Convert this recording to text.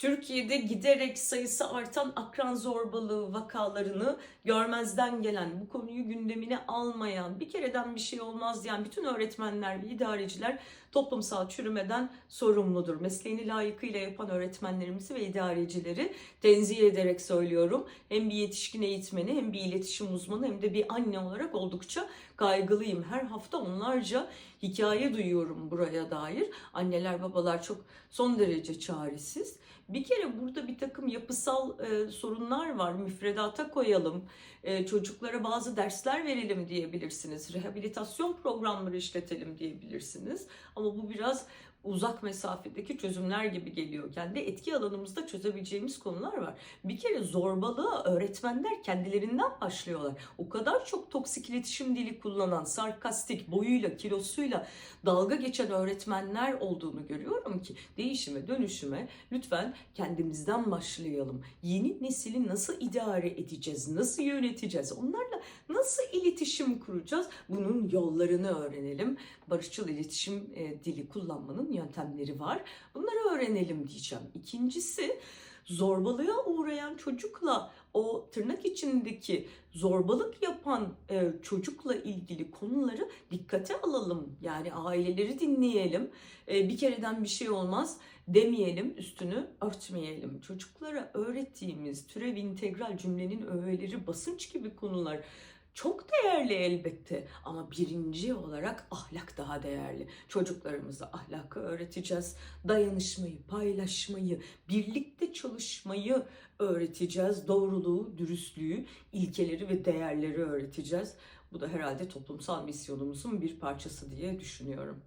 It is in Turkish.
Türkiye'de giderek sayısı artan akran zorbalığı vakalarını görmezden gelen, bu konuyu gündemine almayan, bir kereden bir şey olmaz diyen bütün öğretmenler ve idareciler toplumsal çürümeden sorumludur. Mesleğini layıkıyla yapan öğretmenlerimizi ve idarecileri tenzih ederek söylüyorum. Hem bir yetişkin eğitmeni hem bir iletişim uzmanı hem de bir anne olarak oldukça kaygılıyım. Her hafta onlarca hikaye duyuyorum buraya dair. Anneler babalar çok son derece çaresiz. Bir kere burada bir takım yapısal e, sorunlar var. Müfredata koyalım, e, çocuklara bazı dersler verelim diyebilirsiniz. Rehabilitasyon programları işletelim diyebilirsiniz. Ama bu biraz uzak mesafedeki çözümler gibi geliyor. Kendi etki alanımızda çözebileceğimiz konular var. Bir kere zorbalığa öğretmenler kendilerinden başlıyorlar. O kadar çok toksik iletişim dili kullanan, sarkastik, boyuyla, kilosuyla dalga geçen öğretmenler olduğunu görüyorum ki değişime, dönüşüme lütfen kendimizden başlayalım. Yeni nesili nasıl idare edeceğiz, nasıl yöneteceğiz, onlarla nasıl iletişim kuracağız bunun yollarını öğrenelim. Barışçıl iletişim e, dili kullanmanın yöntemleri var. Bunları öğrenelim diyeceğim. İkincisi zorbalığa uğrayan çocukla o tırnak içindeki zorbalık yapan e, çocukla ilgili konuları dikkate alalım. Yani aileleri dinleyelim. E, bir kereden bir şey olmaz demeyelim, üstünü örtmeyelim. Çocuklara öğrettiğimiz türev integral cümlenin öğeleri, basınç gibi konular çok değerli elbette ama birinci olarak ahlak daha değerli. Çocuklarımıza ahlakı öğreteceğiz, dayanışmayı, paylaşmayı, birlikte çalışmayı öğreteceğiz, doğruluğu, dürüstlüğü, ilkeleri ve değerleri öğreteceğiz. Bu da herhalde toplumsal misyonumuzun bir parçası diye düşünüyorum.